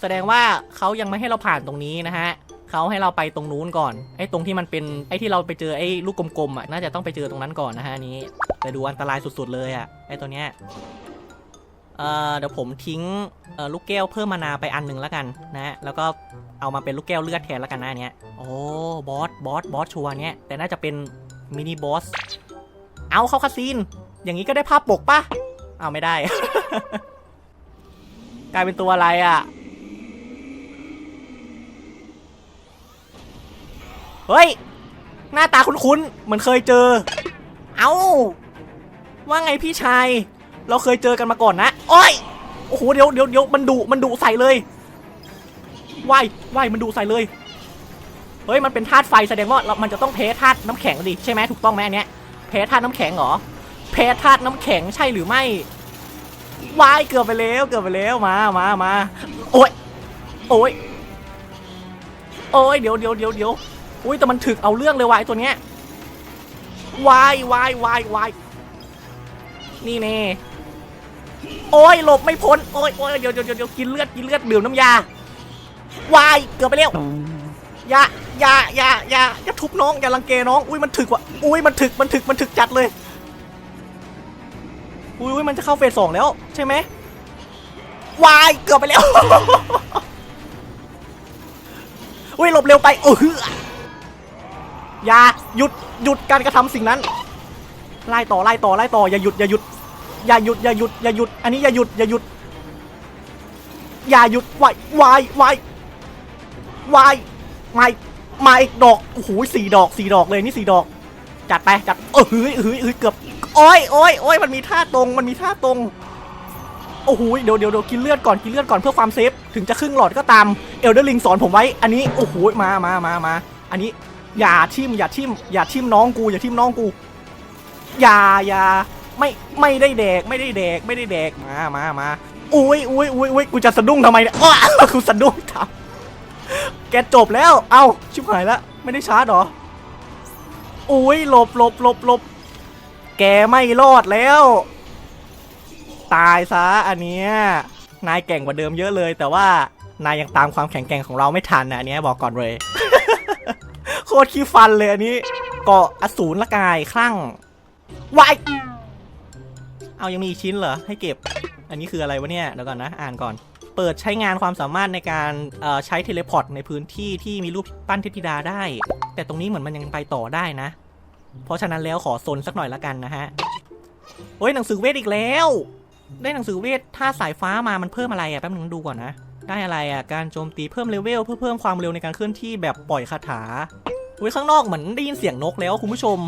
แสดงว่าเขายังไม่ให้เราผ่านตรงนี้นะฮะเขาให้เราไปตรงนู้นก่อน ไอ้ตรงที่มันเป็นไอ้ที่เราไปเจอไอ้ลูกกลมๆอะ น่าจะต้องไปเจอตรงนั้นก่อนนะฮะนี้ แต่ดูอันตรายสุดๆเลยอะ ไอ้ตัวเนี้ย เอ่อ เดี๋ยวผมทิ้งลูกแก้วเพิ่มมานาไปอันหนึ่งแล้วกันนะฮะแล้วก็เอามาเป็นลูกแก้วเลือดแทนแล้วกันนะเนี้ย โอ้ บอส บอส บอสชัวเนี้ย แต่น่าจะเป็นมินิบอส เอาเข้าคาซีน อย่างนี้ก็ได้ภาพปกปะเอาไม่ได้ กลายเป็นตัวอะไรอะ เฮ้ย หน้าตาคุ้นๆ เหมือนเคยเจอ เอาว่าไงพี่ชาย เราเคยเจอกันมาก่อนนะ โอ้ย โอ้โห เดี๋ยวเดี๋ยวเดี๋ยวมันดุมันดุใส่เลยว่ายว่ายมันดุใส่เลย เฮ้ย มันเป็นธาตุไฟแสดงว่าเรามันจะต้องแพ้ธาตุน้ำแข็งดิ ใช่ไหมถูกต้องไหมอันเนี้ยแพ้ธาตุน้ำแข็งเหรอ แพ้ธาตุน้ำแข็งใช่หรือไม่วายเกือบไปแล้วเกือบไปแล้วมามามาโอ้ยโอ้ยโอ้ยเดี๋ยวเดี๋ยวเดี๋ยวเดี๋ยวอุ้ยแต่มันถึกเอาเรื่องเลยวายตัวเนี้ยวายวายวายวายนี่เน่โอ้ยหลบไม่พ้นโอ้ยโอ้ยเดี๋ยวเดี๋ยวเดี๋ยวกินเลือดกินเลือดดื่มน้ำยาวายเกือบไปแล้วอย่าอย่าอย่าอย่าอย่าทุบน้องอย่ารังแกน้อง อุ้ยมันถึกว่ะอุ้ยมันถึกมันถึกมันถึกจัดเลย อุ้ยมันจะเข้าเฟสสองแล้วใช่ไหมวายเกือบไปแล้วอุ้ยหลบเร็วไปโอ้ฮืออย่าหยุดหยุดการกระทำสิ่งนั้น ไล่ต่อไล่ต่อไล่ต่ออย่าหยุดอย่าหยุดอย่าหยุดอย่าหยุดอย่าหยุด อันนี้อย่าหยุดอย่าหยุดอย่าหยุดวายวายวายวายไม่มาอีกดอกโอ้โหสี่ดอกสี่ดอกเลยนี่สี่ดอก จัดไปจัดเออเฮ้ยเฮ้ยเฮ้ยเกือบ โอ้ยโอ้ยโอ้ยมันมีท่าตรง มันมีท่าตรง โอ้โหเดี๋ยวเดี๋ยวเดี๋ยวกินเลือดก่อน กินเลือดก่อนเพื่อความเซฟ ถึงจะครึ่งหลอดก็ตาม เอลเดอร์ลิงสอนผมไว้ อันนี้ โอ้โห มามามามา อันนี้ อย่าทิม อย่าทิม อย่าทิมน้องกู อย่าทิมน้องกู อย่าอย่าไม่ ไม่ได้แดก ไม่ได้แดก ไม่ได้แดก มามามาอุ้ยอุ้ยอุ้ยอุ้ยกูจะสะดุ้งทำไมเนี่ยอ้าวกูสะดุ้งทำแกจบแล้ว เอ้า ชิบหายแล้วไม่ได้ชาร์จหรออุ้ยหลบหลบหลบหลบ แกไม่รอดแล้ว ตายซะอันเนี้ยนายเก่งกว่าเดิมเยอะเลย แต่ว่านายยังตามความแข็งแกร่งของเราไม่ทันนะอันเนี้ยบอกก่อนเลย โคตรขี้ฟันเลยอันนี้เกาะอสูรละกายคลั่งวายเอายังมีอีกชิ้นเหรอให้เก็บ อันนี้คืออะไรวะเนี่ยเดี๋ยวก่อนนะ อ่านก่อน เปิดใช้งานความสามารถในการใช้เทเลพอร์ตในพื้นที่ที่มีรูปปั้นเทพธิดาได้ แต่ตรงนี้เหมือนมันยังไปต่อได้นะ เพราะฉะนั้นแล้วขอซนสักหน่อยละกันนะฮะโอ้ยหนังสือเวทอีกแล้ว ได้หนังสือเวทถ้าสายฟ้ามามันเพิ่มอะไรอะแป๊บนึงดูก่อนนะ ได้อะไรอะการโจมตีเพิ่มเลเวลเพื่อเพิ่มความเร็วในการเคลื่อนที่แบบปล่อยคาถาอุ้ยข้างนอกเหมือนได้ยินเสียงนกแล้วคุณผู้ชม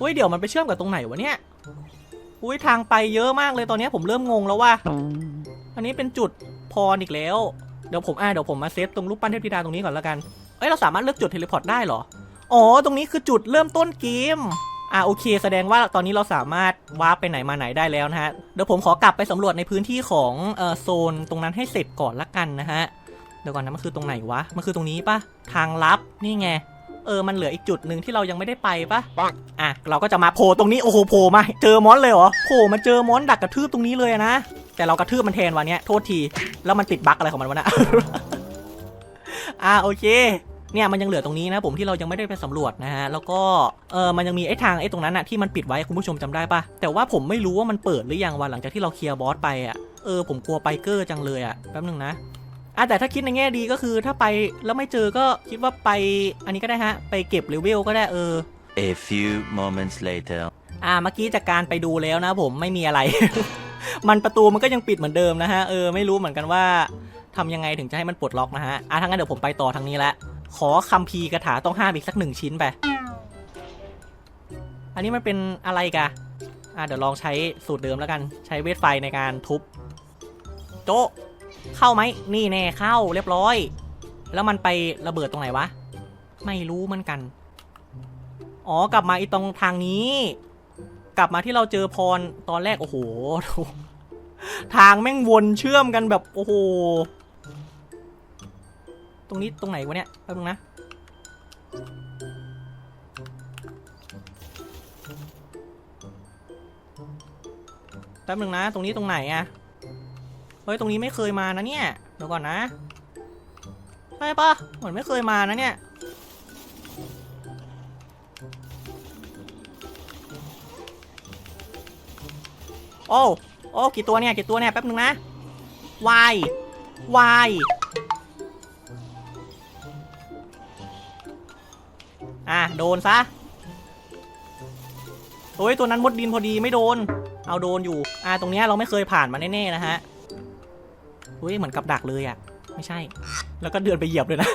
อุ้ยเดี๋ยวมันไปเชื่อมกับตรงไหนวะเนี่ยอุ้ยทางไปเยอะมากเลยตอนนี้ผมเริ่มงงแล้วว่า อันนี้เป็นจุดพรอีกแล้ว เดี๋ยวผมอ่าเดี๋ยวผมมาเซฟตรงรูปปั้นเทพธิดาตรงนี้ก่อนแล้วกัน เอ้ยเราสามารถเลือกจุดเทเลพอร์ตได้เหรอ อ๋อ ตรงนี้คือจุดเริ่มต้นเกม อ่าโอเค แสดงว่าตอนนี้เราสามารถวาร์ปไปไหนมาไหนได้แล้วนะฮะ เดี๋ยวผมขอกลับไปสำรวจในพื้นที่ของเอ่อโซนตรงนั้นให้เสร็จก่อนละกันนะฮะ เดี๋ยวก่อนนะมันคือตรงไหนวะ มันคือตรงนี้ปะทางลับ นี่ไง เออ มันเหลืออีกจุดหนึ่งที่เรายังไม่ได้ไปปะอะ เราก็จะมาโผล่ตรงนี้ โอ้โห โผล่มา เจอมอนเลยเหรอ โผล่มาเจอมอนดักกระทืบตรงนี้เลยนะ แต่เรากระทืบมันแทนวันเนี้ยโทษที แล้วมันติดบั๊กอะไรของมันวะนะอ่าโอเค เนี่ยมันยังเหลือตรงนี้นะผมที่เรายังไม่ได้ไปสำรวจนะฮะแล้วก็เออมันยังมีไอ้ทางไอ้ตรงนั้นอะที่มันปิดไว้คุณผู้ชมจำได้ปะแต่ว่าผมไม่รู้ว่ามันเปิดหรือยังวันหลังจากที่เราเคลียร์บอสไปอะเออผมกลัวไปเกอร์จังเลยอะแป๊บนึงนะอะแต่ถ้าคิดในแง่ดีก็คือถ้าไปแล้วไม่เจอก็คิดว่าไปอันนี้ก็ได้ฮะไปเก็บเลเวลก็ได้เออ A few moments later. อ่าเมื่อกี้จากการไปดูแล้วนะผมไม่มีอะไร มันประตูมันก็ยังปิดเหมือนเดิมนะฮะเออไม่รู้เหมือนกันว่าทำยังไงถึงจะให้มันปลดล็อกนะฮะอะทั้างนั้นเดี๋ยวผมไปต่อทางนี้ละ ขอคัมภีร์คาถาต้องห้ามอีกสักหนึ่งชิ้นไป อันนี้มันเป็นอะไรกะอะเดี๋ยวลองใช้สูตรเดิมแล้วกัน ใช้เวทไฟในการทุบ โจะเข้าไหม นี่แน่เข้าเรียบร้อย แล้วมันไประเบิดตรงไหนวะ ไม่รู้เหมือนกัน อ๋อ กลับมาอีตรงทางนี้ กลับมาที่เราเจอพรตอนแรก โอ้โห ทางแม่งวนเชื่อมกันแบบ โอ้โห ตรงนี้ตรงไหนวะเนี่ยแป๊บนึงนะแป๊บหนึ่งนะ ตรงนี้ตรงไหนอะเฮ้ยตรงนี้ไม่เคยมานะเนี่ยเดี๋ยวก่อนนะใช่ปะเหมือนไม่เคยมานะเนี่ยโอ้โอ้กี่ตัวเนี่ยกี่ตัวเนี่ยแป๊บหนึ่งนะวายวาย อะโดนซะโอ้ยตัวนั้นมดดินพอดีไม่โดน เอาโดนอยู่ อ่าตรงเนี้ยเราไม่เคยผ่านมาแน่ๆนะฮะอุ้ยเหมือนกับดักเลยอะ่ะ ไม่ใช่ แล้วก็เดินไปเหยียบเลยนะ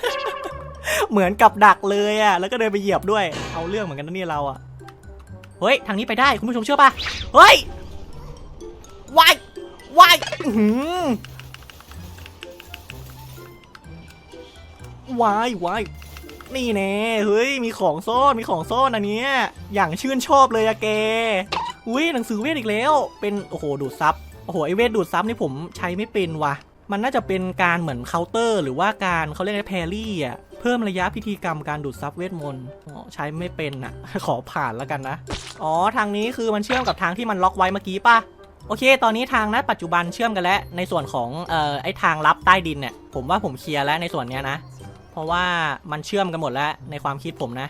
เหมือนกับดักเลยอะ่ะ แล้วก็เดินไปเหยียบด้วย เอาเรื่องเหมือนกันนะเนี่ยเราอะ่ะ เฮ้ยทางนี้ไปได้คุณผู้ชมเชื่อปะเฮ้ยวายวายหือวายวาย นี่แน่เฮ้ยมีของซ่อนมีของซ่อนอันเนี้ยอย่างชื่นชอบเลยอะแกอุ้ยหนังสือเวทอีกแล้ว เป็นโอ้โหดูดซับโอ้โหไอเวทดูดซับนี่ผมใช้ไม่เป็นว่ะ มันน่าจะเป็นการเหมือนเคาน์เตอร์ หรือว่าการเขาเรียกอะไรแพรี่อะเพิ่มระยะพิธีกรรมการดูดซับเวทมนต์ใช้ไม่เป็นอะขอผ่านแล้วกันนะ อ๋อทางนี้คือมันเชื่อมกับทางที่มันล็อกไว้เมื่อกี้ป่ะโอเค ตอนนี้ทางณปัจจุบันเชื่อมกันแล้ว ในส่วนของเออไอทางลับใต้ดินเนี่ย ผมว่าผมเคลียร์แล้วในส่วนเนี้ยนะ เพราะว่ามันเชื่อมกันหมดแล้วในความคิดผมนะ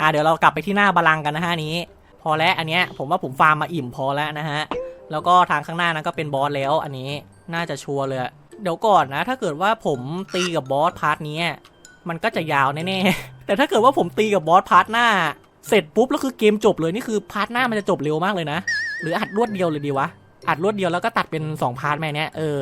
อ่าเดี๋ยวเรากลับไปที่หน้าบาลังกันนะฮะนี้ พอแล้วอันเนี้ยผมว่าผมฟาร์มมาอิ่มพอแล้วนะฮะ แล้วก็ทางข้างหน้านั้นก็เป็นบอสแล้วอันนี้น่าจะชัวร์เลย เดี๋ยวก่อนนะ ถ้าเกิดว่าผมตีกับบอสพาร์ทนี้มันก็จะยาวแน่ๆ แต่ถ้าเกิดว่าผมตีกับบอสพาร์ทหน้า เสร็จปุ๊บแล้วคือเกมจบเลยนี่คือพาร์ทหน้ามันจะจบเร็วมากเลยนะ หรืออัดรวดเดียวเลยดีวะ อัดรวดเดียวแล้วก็ตัดเป็นสองพาร์ทแม่เนี้ยเออ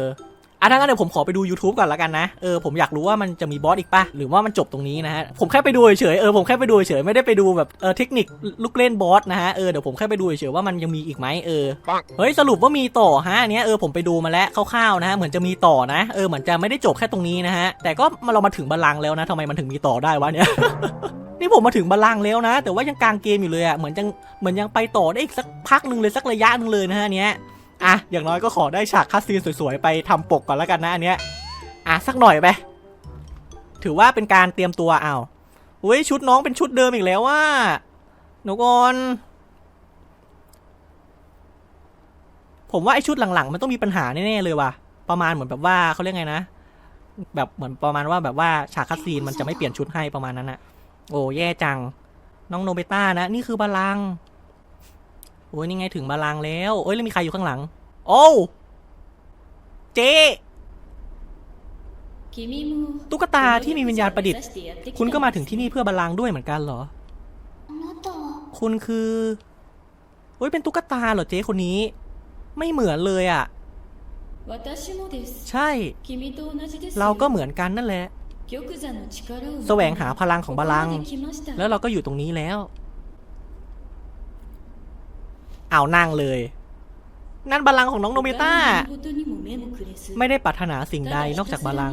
อะถ้างั้นเดี๋ยวผมขอไปดู YouTube ก่อนละกันนะเออผมอยากรู้ว่ามันจะมีบอสอีกปะหรือว่ามันจบตรงนี้นะฮะผมแค่ไปดูเฉยๆเออผมแค่ไปดูเฉยๆไม่ได้ไปดูแบบเออเทคนิคลูกเล่นบอสนะฮะเออเดี๋ยวผมแค่ไปดูเฉยๆว่ามันยังมีอีกไหมเออเฮ้ยสรุปว่ามีต่อฮะอันเนี้ยเออผมไปดูมาแล้วคร่าวๆนะฮะเหมือนจะมีต่อนะเออเหมือนจะไม่ได้จบแค่ตรงนี้นะฮะแต่ก็มาเรามาถึงบัลลังก์แล้วนะทำไมมันถึงมีต่อได้วะเนี่ยนี่ผมมาถึงบัลลังก์แล้วนะ แต่ว่ายังกลางเกมอยู่เลยอะเหมือนยังเหมือนยังไปต่อได้อีกสักพักหนึ่งเลยสักระยะหนึ่งเลยนะฮะอันเนี้ย อะอย่างน้อยก็ขอได้ฉากคัสซีนสวยๆ ไปทำปกก่อนแล้วกันนะอันเนี้ยอะสักหน่อยไปถือว่าเป็นการเตรียมตัวเอาวอุ้ยชุดน้องเป็นชุดเดิมอีกแล้วว่าหนูกอนผมว่าไอชุดหลังๆ มันต้องมีปัญหาแน่ๆเลยว่ะ ประมาณเหมือนแบบว่าเขาเรียกไงนะ แบบเหมือนประมาณว่าแบบว่าฉากคัสซีนมันจะไม่เปลี่ยนชุดให้ประมาณนั้นนะโอ้แย่จัง น้องโนเบต้านะ นี่คือบาลัง โอ้ยนี่ไงถึงบาลังแล้วโอ้ยแล้วมีใครอยู่ข้างหลัง โอ้เจตุ๊กตาที่มีวิญญาณประดิษฐ์ คุณก็มาถึงที่นี่เพื่อบาลังด้วยเหมือนกันเหรอ คุณคือโอ้ยเป็นตุ๊กตาเหรอเจ๊คนนี้ ไม่เหมือนเลยอะใช่ เราก็เหมือนกันนั่นแหละ แสวงหาพลังของบาลัง แล้วเราก็อยู่ตรงนี้แล้ว เอานั่งเลย นั่นบาลังของน้องโนบิต้า ไม่ได้ปรารถนาสิ่งใดนอกจากบาลัง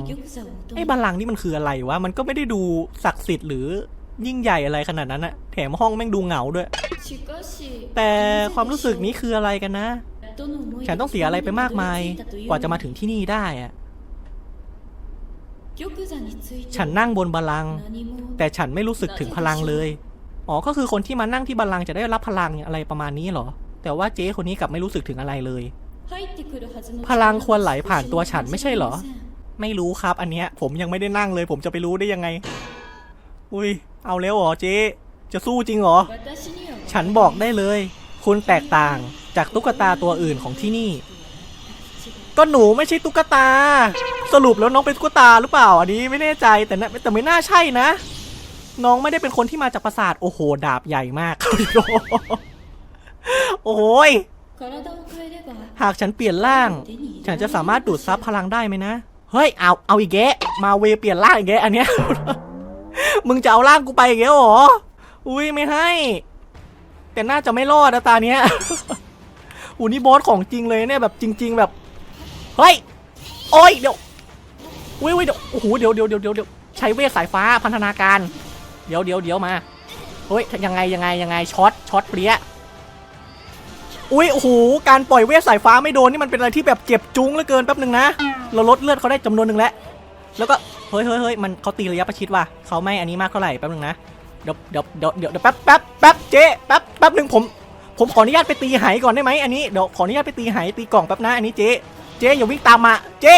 ไอ้บาลังนี่มันคืออะไรวะ มันก็ไม่ได้ดูศักดิ์สิทธิ์หรือยิ่งใหญ่อะไรขนาดนั้นอะแถมห้องแม่งดูเหงาด้วย แต่ความรู้สึกนี้คืออะไรกันนะ ฉันต้องเสียอะไรไปมากมาย กว่าจะมาถึงที่นี่ได้อะฉันนั่งบนบาลัง แต่ฉันไม่รู้สึกถึงพลังเลย อ๋อ ก็คือคนที่มานั่งที่บาลังจะได้รับพลังอะไรประมาณนี้เหรอ แต่ว่าเจ๊คนนี้กลับไม่รู้สึกถึงอะไรเลย พลังควรไหลผ่านตัวฉันไม่ใช่เหรอ ไม่รู้ครับ อันเนี้ยผมยังไม่ได้นั่งเลย ผมจะไปรู้ได้ยังไง อุ้ย เอาแล้วเหรอเจ๊ จะสู้จริงเหรอ ฉันบอกได้เลย คุณแตกต่างจากตุ๊กตาตัวอื่นของที่นี่ ก็หนูไม่ใช่ตุ๊กตา สรุปแล้วน้องเป็นตุ๊กตาหรือเปล่า อันนี้ไม่แน่ใจแต่แต่ไม่น่าใช่นะ น้องไม่ได้เป็นคนที่มาจากปราสาทโอ้โห ดาบใหญ่มากครับ โอ้ยหากฉันเปลี่ยนร่าง ฉันจะสามารถดูดซับพลังได้ไหมนะ เฮ้ย เอา เอาอีกแกมาเวเปลี่ยนร่างอีกแกอันเนี้ย มึงจะเอาร่างกูไปอีกแกหรอ อุ้ยไม่ให้ แต่น่าจะไม่รอดนะตาเนี้ยอูนี่บอสของจริงเลยเนี่ยแบบจริง ๆ แบบ เฮ้ย โอ้ยเดี๋ยวอุ้ยอุ้ยเดี๋ยว โอ้โห เดี๋ยวเดี๋ยวเดี๋ยวเดี๋ยวใช้เวทสายฟ้าพันธนาการ เดี๋ยวเดี๋ยวเดี๋ยวมา เฮ้ยยังไงยังไงยังไงช็อตช็อตเปรี้ย อุ้ยโอ้โหการปล่อยเวทสายฟ้าไม่โดนนี่มันเป็นอะไรที่แบบเจ็บจุ้งเหลือเกินแป๊บหนึ่งนะเราลดเลือดเขาได้จำนวนหนึ่งแล้วแล้วก็เฮ้ยเฮ้ยเฮ้ยมันเขาตีระยะประชิดว่ะเขาไม่อันนี้มากเท่าไหร่แป๊บหนึ่งนะเดี๋ยวเดี๋ยวเดี๋ยวเดี๋ยวเดี๋ยวแป๊บแป๊บแป๊บเจ๊แป๊บแป๊บหนึ่งผมผมขออนุญาตไปตีไหก่อนได้ไหมอันนี้เดี๋ยวขออนุญาตไปตีไหตีกล่องแป๊บนะอันนี้เจ๊เจ๊อย่าวิ่งตามมาเจ๊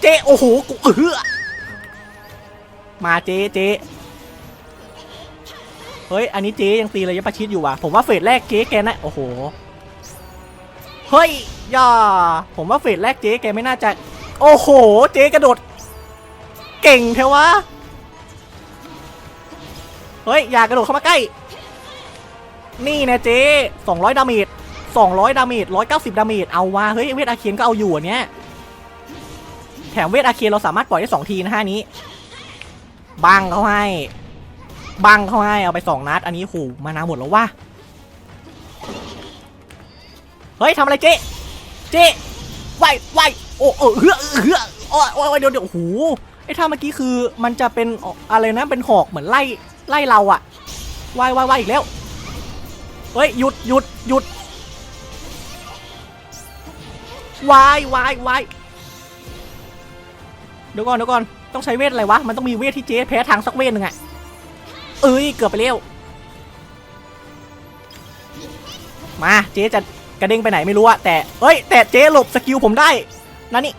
เจ๊โอ้โหกูเออมาเจ๊เจ๊ เฮ้ย อันนี้เจ๊ยังตีระยะประชิดอยู่ว่ะ ผมว่าเฟสแรกเจ๊แกนะโอ้โห เฮ้ยย่า ผมว่าเฟสแรกเจ๊แกไม่น่าจะ โอ้โห เจ๊กระโดด เก่งเทวะ เฮ้ย อย่ากระโดดเข้ามาใกล้ นี่นะเจ๊200ดาเมจ200ดาเมจ190ดาเมจ เอาว่าเฮ้ย เวทอาเคียนก็เอาอยู่อันเนี้ย แถมเวทอาเคียนเราสามารถปล่อยได้2ทีนะฮะนี้ บังเขาให้ บังเขาให้เอาไป2นัด อันนี้หูมานาหมดแล้วว่ะเฮ้ยทำอะไรเจ๊เจ๊ไหวไหวโอ้เออเฮือเฮือโอ้ยโอ้ยเดี๋ยวเดี๋ยวโอ้โหไอ้ท่าเมื่อกี้คือมันจะเป็นอะไรนะเป็นหอกเหมือนไล่ไล่เราอะวายวายวายอีกแล้วเฮ้ยหยุดหยุดหยุดวายวายวายเดี๋ยวก่อนเดี๋ยวก่อนต้องใช้เวทอะไรวะ มันต้องมีเวทที่เจ๊แพ้ทางสักเวทหนึ่งอะ เอ้ยเกือบไปแล้วมาเจ๊จะกระเด้งไปไหนไม่รู้อะแต่เฮ้ยแต่เจ๊หลบสกิลผมได้นะนี่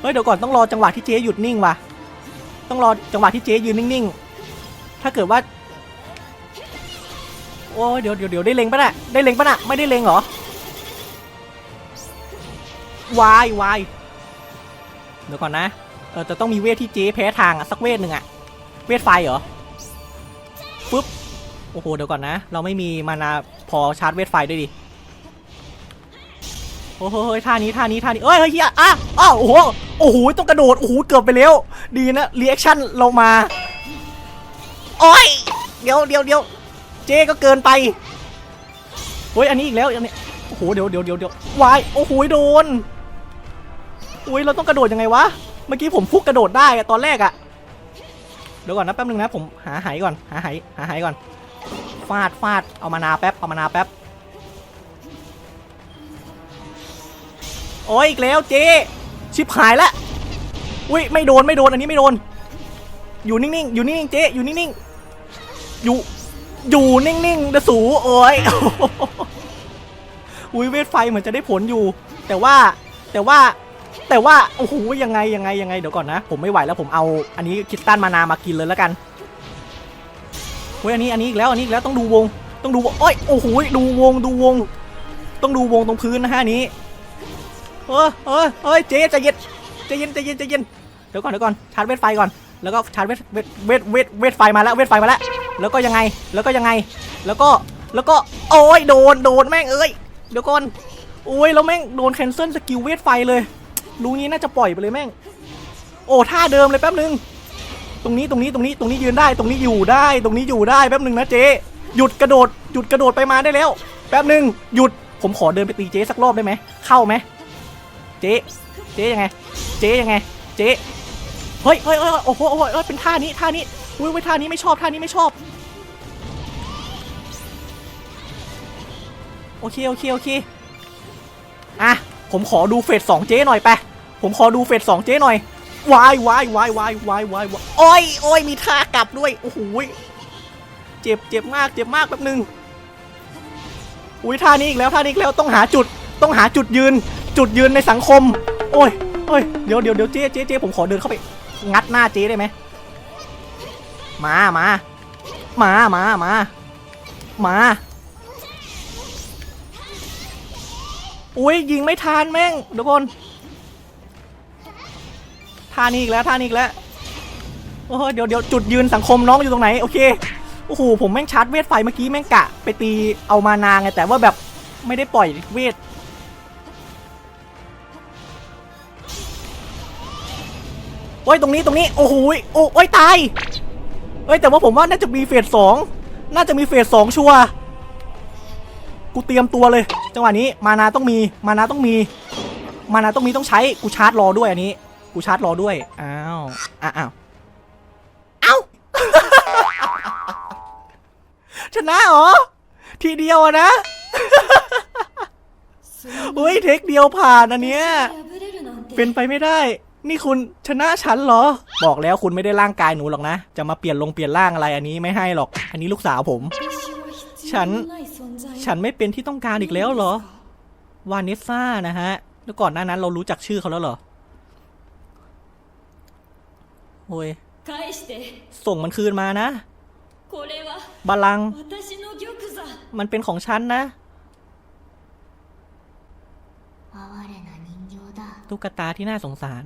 เฮ้ยเดี๋ยวก่อนต้องรอจังหวะที่เจ๊หยุดนิ่งว่ะต้องรอจังหวะที่เจ๊ยืนนิ่งๆถ้าเกิดว่าโอ้ยเดี๋ยวเดี๋ยวเดี๋ยวได้เล็งปะน่ะได้เล็งปะน่ะไม่ได้เล็งเหรอวายวายเดี๋ยวก่อนนะเออจะต้องมีเวทที่เจ๊แพ้ทางอะสักเวทหนึ่งอะเวทไฟเหรอ ปึ๊บโอ้โหเดี๋ยวก่อนนะ เราไม่มีมานาพอชาร์จเวทไฟด้วยดิโอ้โหท่านี้ท่านี้ท่านี้เอ้ยเฮ้ยเฮียอะอ้าวโอ้โหโอ้โหต้องกระโดดโอ้โหเกือบไปแล้วดีนะรีแอคชั่นเรามาโอ้ยเดี๋ยวเดี๋ยวเดี๋ยวเจ๊ก็เกินไปเฮ้ยอันนี้อีกแล้วอันนี้โอ้โหเดี๋ยวเดี๋ยวเดี๋ยวเดี๋ยววายโอ้โหโดนโอ้ยเราต้องกระโดดยังไงวะเมื่อกี้ผมฟุกกระโดดได้อะตอนแรกอะ ดี๋ยวก่อนนะแป๊บนึงนะผมหาหายก่อนหาหายหาหายก่อนฟาดฟาดเอามานาแป๊บเอามานาแป๊บโอ้ยอีกแล้วเจ๊ชิบหายละอุ้ยไม่โดนไม่โดนอันนี้ไม่โดน อยู่นิ่งๆอยู่นิ่งๆเจ๊อยู่นิ่งๆอยู่อยู่นิ่งๆนะสูโอ้ยอุ้ยเวทไฟเหมือนจะได้ผลอยู่ แต่ว่าแต่ว่า แต่ว่าโอ้โหยังไงยังไงยังไงเดี๋ยวก่อนนะ ผมไม่ไหวแล้วผมเอาอันนี้คิสตันมานามากินเลยแล้วกันเฮ้ยอันนี้อันนี้อีกแล้วอันนี้อีกแล้วต้องดูวง ต้องดูวงโอ้ยโอ้โหดูวงดูวง ต้องดูวงตรงพื้นนะฮะนนี้เออเออเฮ้ยเจ๊ใจเย็นใจเย็นใจเย็นใจเย็นเดี๋ยวก่อนเดี๋ยวก่อนชาร์จเวทไฟก่อนแล้วก็ชาร์จเวทเวทเวทเวทเวทไฟมาแล้วเวทไฟมาแล้วแล้วก็ยังไงแล้วก็ยังไง แล้วก็แล้วก็โอ้ยโดนโดนแม่งเอ้ยเดี๋ยวก่อนโอ้ยแล้วแม่งโดนแคนเซิลสกิลเวทไฟเลย รู้งี้น่าจะปล่อยไปเลยแม่ง โอ้ท่าเดิมเลยแป๊บนึง ตรงนี้ตรงนี้ตรงนี้ตรงนี้ยืนได้ ตรงนี้อยู่ได้ ตรงนี้อยู่ได้แป๊บนึงนะเจ๊หยุดกระโดดหยุดกระโดดไปมาได้แล้ว แป๊บนึงหยุดผมขอเดินไปตีเจ๊สักรอบได้ไหมเข้าไหมเจ๊เจ๊ยังไง เจ๊ยังไง เจ๊เฮ้ยเฮ้ยเฮ้ยโอ้โหโอ้โหเอ้ยเป็นท่านี้ท่านี้อุ้ยอุ้ยท่านี้ไม่ชอบท่านี้ไม่ชอบโอเคโอเคโอเคอะ ผมขอดูเฟสสองเจ๊หน่อยไป ผมขอดูเฟสสองเจ๊หน่อยวายวายวายวายวายวายวายโอ้ยโอ้ยมีท่ากลับด้วย โอ้โหเจ็บเจ็บมากเจ็บมากแป๊บนึงอุ้ยท่านี้อีกแล้วท่านี้อีกแล้วต้องหาจุดต้องหาจุดยืน จุดยืนในสังคม โอ้ยโอ้ยเดี๋ยวเดี๋ยวเดี๋ยวเจ๊เจ๊เจ๊ผมขอเดินเข้าไป งัดหน้าเจ๊ได้ไหมมามามามามามา อุ้ยยิงไม่ทันแม่งทุกคนท่านี้อีกแล้วท่านี้อีกแล้วโอ้โหเดี๋ยวเดี๋ยวจุดยืนสังคมน้องอยู่ตรงไหนโอเคโอ้โหผมแม่งชาร์จเวทไฟเมื่อกี้แม่งกะไปตีเอามานางไงแต่ว่าแบบไม่ได้ปล่อยเวทโอ้ยตรงนี้ตรงนี้โอ้โหโอ้โอ้ยตายเอ้ยแต่ว่าผมว่าน่าจะมีเฟสสองน่าจะมีเฟสสองชัวร์ กูเตรียมตัวเลย จังหวะนี้มานาต้องมีมานาต้องมี มานาต้องมีต้องใช้กูชาร์จรอด้วยอันนี้ กูชาร์จรอด้วยอ้าวอ้าวเอ้าชนะเหรอทีเดียวนะเฮ้ยเทคเดียวผ่านอันเนี้ยเป็นไปไม่ได้ นี่คุณชนะฉันเหรอ บอกแล้วคุณไม่ได้ร่างกายหนูหรอกนะ จะมาเปลี่ยนลงเปลี่ยนร่างอะไรอันนี้ไม่ให้หรอก อันนี้ลูกสาวผม ฉัน ฉันไม่เป็นที่ต้องการอีกแล้วเหรอ วานิสซ่านะฮะ แล้วก่อนหน้านั้นเรารู้จักชื่อเขาแล้วเหรอ โอ้ย ส่งมันคืนมานะ บาลัง มันเป็นของฉันนะ ตุ๊กตาที่น่าสงสาร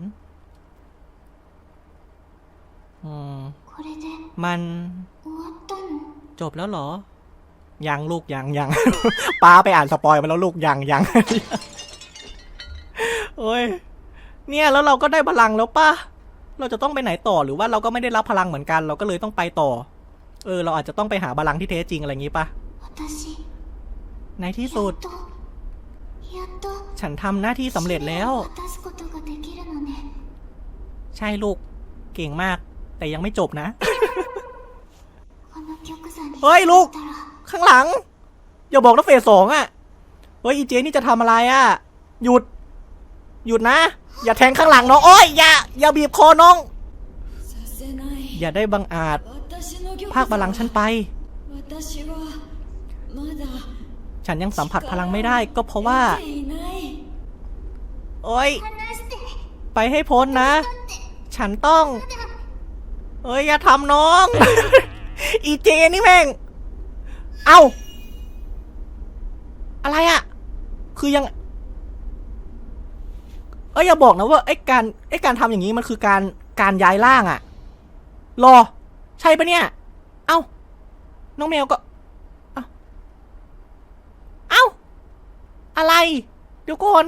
อืม มัน จบแล้วเหรอ ยังลูกยังยังป้าไปอ่านสปอยมาแล้วลูกยังยังโอ้ยเนี่ยแล้วเราก็ได้พลังแล้วป้าเราจะต้องไปไหนต่อหรือว่าเราก็ไม่ได้รับพลังเหมือนกัน เราก็เลยต้องไปต่อ เออ เราอาจจะต้องไปหาพลังที่แท้จริงอะไรอย่างนี้ป่ะในที่สุด ฉันทำหน้าที่สำเร็จแล้ว ใช่ลูก เก่งมาก แต่ยังไม่จบนะ เฮ้ยลูก ข้างหลัง อย่าบอกนะเฟสสองอะเฮ้ยอีเจนี่จะทำอะไรอะหยุด หยุดนะ อย่าแทงข้างหลังน้องโอ้ยอย่าอย่าบีบคอน้อง อย่าได้บังอาจ ภาคบาลังฉันไป ฉันยังสัมผัสพลังไม่ได้ก็เพราะว่า โอ้ย ไปให้พ้นนะ ฉันต้อง เอ้ยอย่าทำน้อง อีเจนี่แม่ง เอ้า อะไรอะคือยัง เอ้ยอย่าบอกนะว่าไอ้การไอ้การทำอย่างนี้มันคือการการย้ายร่างอะรอ ใช่ปะเนี่ย เอ้า น้องแมวก็ เอ้าเอ้าอะไร เดี๋ยวก่อน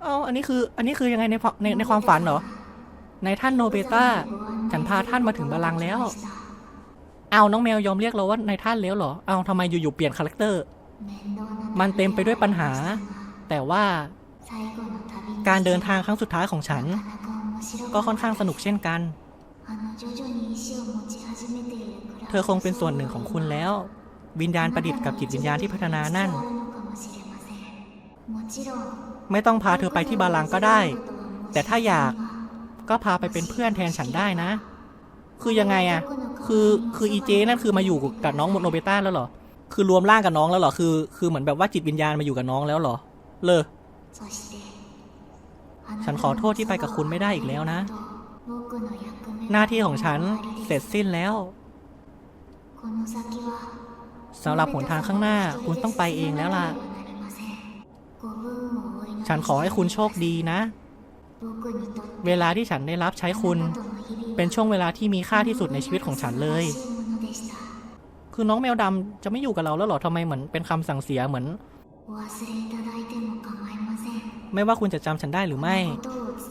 เอาอันนี้คือ อันนี้คือยังไงในในในความฝันเหรอ ในท่านโนเบต้า ฉันพาท่านมาถึงบาลังแล้ว เอาน้องแมวยอมเรียกเราว่านายท่านแล้วเหรอ เอาทำไมอยู่ๆเปลี่ยนคาแรคเตอร์ มันเต็มไปด้วยปัญหา แต่ว่าการเดินทางครั้งสุดท้ายของฉัน ก็ค่อนข้างสนุกเช่นกัน เธอคงเป็นส่วนหนึ่งของคุณแล้ว วิญญาณประดิษฐ์กับจิตวิญญาณที่พัฒนานั่น ไม่ต้องพาเธอไปที่บาลังก็ได้ แต่ถ้าอยาก ก็พาไปเป็นเพื่อนแทนฉันได้นะ คือยังไงอะคือคืออีเจนั่นคือมาอยู่กับน้องโนเบต้าแล้วเหรอ คือรวมร่างกับน้องแล้วเหรอ คือคือเหมือนแบบว่าจิตวิญญาณมาอยู่กับน้องแล้วเหรอ เลอฉันขอโทษที่ไปกับคุณไม่ได้อีกแล้วนะ หน้าที่ของฉันเสร็จสิ้นแล้วสำหรับหนทางข้างหน้าคุณต้องไปเองแล้วล่ะ ฉันขอให้คุณโชคดีนะ เวลาที่ฉันได้รับใช้คุณ เป็นช่วงเวลาที่มีค่าที่สุดในชีวิตของฉันเลย คือน้องแมวดำจะไม่อยู่กับเราแล้วหรอทำไมเหมือนเป็นคำสั่งเสียเหมือน ไม่ว่าคุณจะจำฉันได้หรือไม่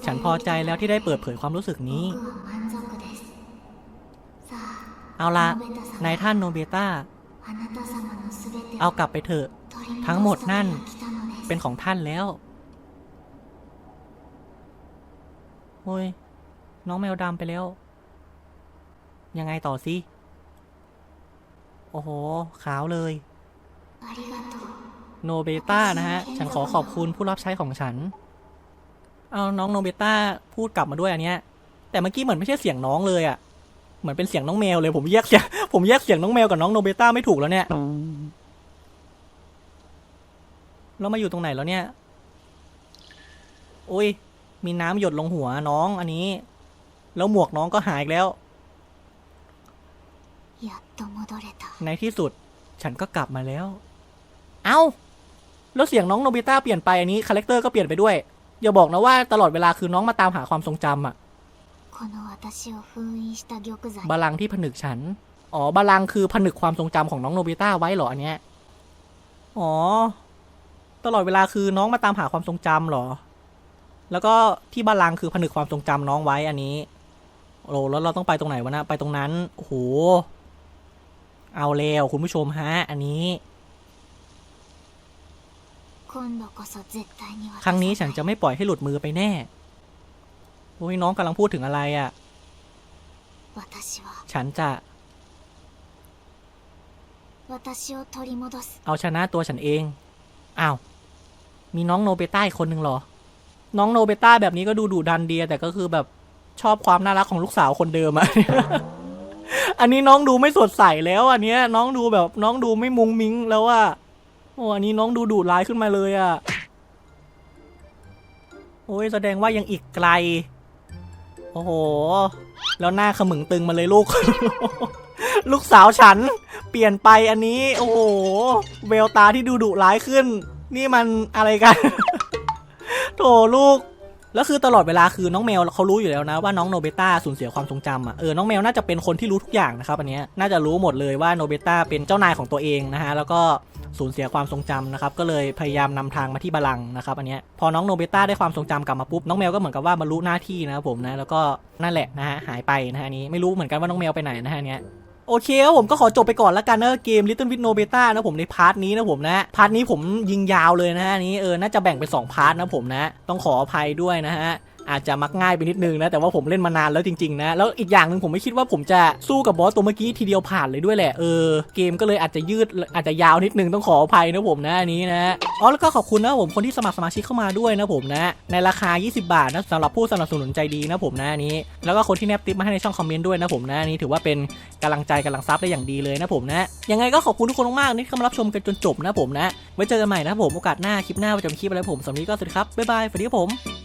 ฉันพอใจแล้วที่ได้เปิดเผยความรู้สึกนี้ เอาละนายท่านโนเบตาเอากลับไปเถอะ ทั้งหมดนั่น เป็นของท่านแล้ว โอ้ย น้องแมวดำไปแล้ว ยังไงต่อสิโอ้โห ขาวเลย โนเบต้านะฮะ ฉันขอขอบคุณผู้รับใช้ของฉัน เอาน้องโนเบต้าพูดกลับมาด้วยอันเนี้ย แต่เมื่อกี้เหมือนไม่ใช่เสียงน้องเลยอะ่ะ เหมือนเป็นเสียงน้องแมวเลยผมแยกเสียงผมแยกเสียงน้องแมวกับน้องโนเบต้าไม่ถูกแล้วเนี่ย เรามาอยู่ตรงไหนแล้วเนี่ย อุ้ย มีน้ำหยดลงหัวน้องอันนี้ แล้วหมวกน้องก็หายอีกแล้ว やっと戻れた ในที่สุด ฉันก็กลับมาแล้ว เอ้า แล้วเสียงน้องโนบิต้าเปลี่ยนไปอันนี้คาแรคเตอร์ก็เปลี่ยนไปด้วย อย่าบอกนะว่าตลอดเวลาคือน้องมาตามหาความทรงจำอะ この私を封印した玉座に บาลังก์ที่ผนึกฉัน อ๋อ บาลังก์คือผนึกความทรงจำของน้องโนบิต้าไว้เหรออันเนี้ย อ๋อ ตลอดเวลาคือน้องมาตามหาความทรงจำเหรอ แล้วก็ที่บาลังคือผนึกความทรงจำน้องไว้อันนี้โอ้แล้วเราต้องไปตรงไหนวะนะไปตรงนั้นโอ้โหเอาเร็วคุณผู้ชมฮะอันนี้ครั้งนี้ฉันจะไม่ปล่อยให้หลุดมือไปแน่โอ้ยน้องกำลังพูดถึงอะไรอะ่ะ ฉันจะ เอาชนะตัวฉันเอง อ้าว มีน้องโนเบต้คนหนึ่งหรอ น้องโนเบต้าแบบนี้ก็ดูดุดันเดียแต่ก็คือแบบชอบความน่ารักของลูกสาวคนเดิมอะ อันนี้น้องดูไม่สดใสแล้วอันเนี้ยน้องดูแบบน้องดูไม่มุงมิงแล้วอะโอ้อันนี้น้องดูดุร้ายขึ้นมาเลยอะโอ้ยแสดงว่ายังอีกไกล โอ้โห แล้วหน้าขมึงตึงมาเลยลูก ลูกสาวฉัน เปลี่ยนไปอันนี้ โอ้โหเวลตาที่ดูดุร้ายขึ้น นี่มันอะไรกัน โถลูก แล้วคือตลอดเวลาคือน้องแมวเขารู้อยู่แล้วนะว่าน้องโนเบต้าสูญเสียความทรงจำอะเออน้องแมวน่าจะเป็นคนที่รู้ทุกอย่างนะครับอันเนี้ยน่าจะรู้หมดเลยว่าโนเบต้าเป็นเจ้านายของตัวเองนะฮะแล้วก็สูญเสียความทรงจำนะครับก็เลยพยายามนำทางมาที่บัลลังก์นะครับอันเนี้ยพอน้องโนเบต้าได้ความทรงจำกลับมาปุ๊บน้องแมวก็เหมือนกับว่าบรรลุหน้าที่นะครับผมนะแล้วก็นั่นแหละนะฮะหายไปนะฮะอันนี้ไม่รู้เหมือนกันว่าน้องแมวไปไหนนะฮะอันเนี้ย โอเคครับผมก็ขอจบไปก่อนแล้วกันนะเกม Little Bit No Beta นะผมในพาร์ทนี้นะผมนะพาร์ทนี้ผมยิงยาวเลยนะฮะนนี้เออน่าจะแบ่งเป็น2พาร์ทนะผมนะ ต้องขออภัยด้วยนะฮะ อาจจะมักง่ายไปนิดนึงนะแต่ว่าผมเล่นมานานแล้วจริงๆนะแล้วอีกอย่างหนึ่งผมไม่คิดว่าผมจะสู้กับบอสตัวเมื่อกี้ทีเดียวผ่านเลยด้วยแหละเออเกมก็เลยอาจจะยืดอาจจะยาวนิดนึงต้องขออภัยนะผมนะอันนี้นะอ๋อแล้วก็ขอบคุณนะผมคนที่สมัครสมาชิกเข้ามาด้วยนะผมนะในราคา 20 บาทนะสำหรับผู้สนับสนุนใจดีนะผมนะอันนี้ แล้วก็คนที่แนบติปมาให้ในช่องคอมเมนต์ด้วยนะผมนะอันนี้ถือว่าเป็นกำลังใจกำลังซับได้อย่างดีเลยนะผมนะยังไงก็ขอบคุณทุกคนมากๆที่เข้ามารับชมกันจนจบนะผมนะไว้เจอกันใหม่นะผมโอกาสหน้าคลิปหน้าประจำคลิปอะไรผมสำหรับนี้ก็สวัสดีครับบ๊ายบายสวัสดีครับผม